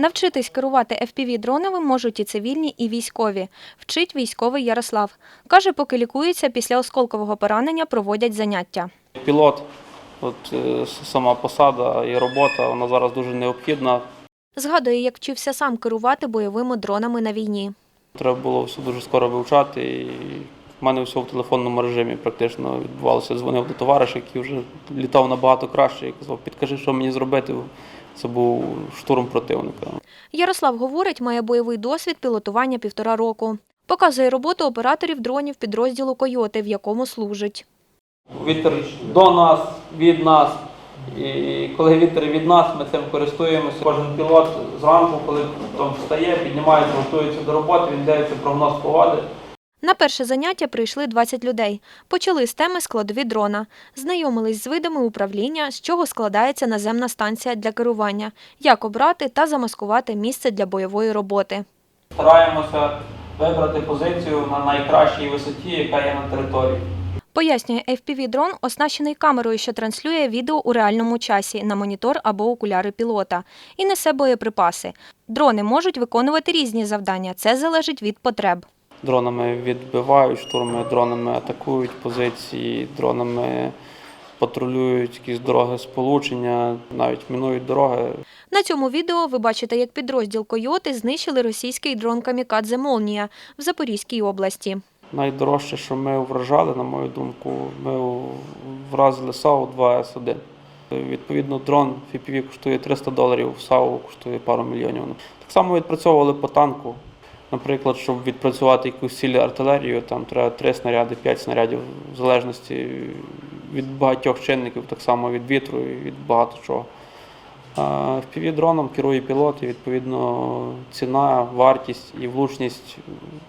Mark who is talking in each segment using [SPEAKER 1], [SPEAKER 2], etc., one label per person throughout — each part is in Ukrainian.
[SPEAKER 1] Навчитись керувати FPV-дронами можуть і цивільні, і військові. Вчить військовий Ярослав. Каже, поки лікується, після осколкового поранення проводять заняття.
[SPEAKER 2] Пілот, от е, сама посада і робота, вона зараз дуже необхідна.
[SPEAKER 1] Згадує, як вчився сам керувати бойовими дронами на війні.
[SPEAKER 2] Треба було все дуже скоро вивчати. І в мене все в телефонному режимі практично відбувалося. Дзвонив до товариша, який вже літав набагато краще і казав, підкажи, що мені зробити. Це був штурм противника.
[SPEAKER 1] Ярослав говорить, має бойовий досвід пілотування півтора року. Показує роботу операторів дронів підрозділу Койоти, в якому служить.
[SPEAKER 2] Вітер до нас, від нас. І коли вітер від нас, ми цим користуємося. Кожен пілот зранку, коли там встає, піднімається, готується до роботи, він дивиться прогноз погоди.
[SPEAKER 1] На перше заняття прийшли 20 людей. Почали з теми складові дрона. Знайомились з видами управління, з чого складається наземна станція для керування, як обрати та замаскувати місце для бойової роботи.
[SPEAKER 2] Стараємося вибрати позицію на найкращій висоті, яка є на території.
[SPEAKER 1] Пояснює, FPV-дрон оснащений камерою, що транслює відео у реальному часі на монітор або окуляри пілота і несе боєприпаси. Дрони можуть виконувати різні завдання. Це залежить від потреб.
[SPEAKER 2] Дронами відбивають штурми, дронами атакують позиції, дронами патрулюють якісь дороги сполучення, навіть мінують дороги.
[SPEAKER 1] На цьому відео ви бачите, як підрозділ Койоти знищили російський дрон Камікадзе Молнія в Запорізькій області.
[SPEAKER 2] Найдорожче, що ми вражали, на мою думку, ми вразили САУ 2С1. Відповідно, дрон FPV коштує 300 доларів, САУ коштує пару мільйонів. Так само відпрацьовували по танку. Наприклад, щоб відпрацювати якусь ціль артилерію, там треба 3 снаряди, 5 снарядів, в залежності від багатьох чинників, так само від вітру і від багато чого. А FPV дроном керує пілот, і відповідно ціна, вартість і влучність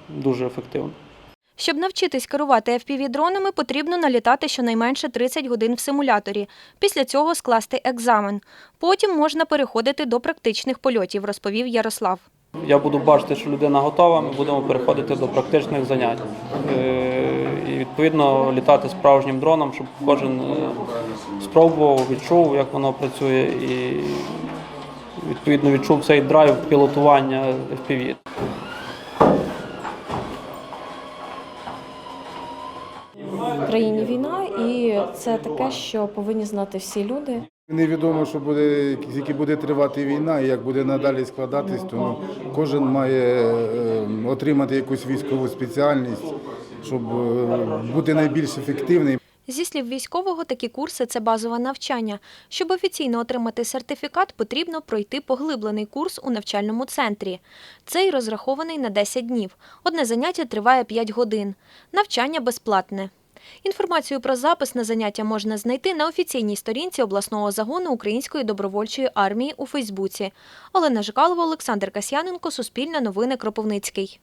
[SPEAKER 2] дуже ефективна.
[SPEAKER 1] Щоб навчитись керувати FPV-дронами, потрібно налітати щонайменше 30 годин в симуляторі. Після цього скласти екзамен. Потім можна переходити до практичних польотів, розповів Ярослав.
[SPEAKER 2] Я буду бачити, що людина готова, ми будемо переходити до практичних занять. Е, І відповідно літати справжнім дроном, щоб кожен е, спробував, відчув, як воно працює, і відповідно відчув цей драйв пілотування FPV.
[SPEAKER 3] В країні війна, і це таке, що повинні знати всі люди.
[SPEAKER 4] Невідомо, що буде, скільки буде тривати війна і як буде надалі складатись, тому кожен має е, отримати якусь військову спеціальність, щоб е, бути найбільш ефективним.
[SPEAKER 1] Зі слів військового, такі курси це базове навчання. Щоб офіційно отримати сертифікат, потрібно пройти поглиблений курс у навчальному центрі. Цей розрахований на 10 днів. Одне заняття триває 5 годин. Навчання безплатне. Інформацію про запис на заняття можна знайти на офіційній сторінці обласного загону Української добровольчої армії у Фейсбуці. Олена Жикалова, Олександр Касьяненко, Суспільне новини Кропивницький.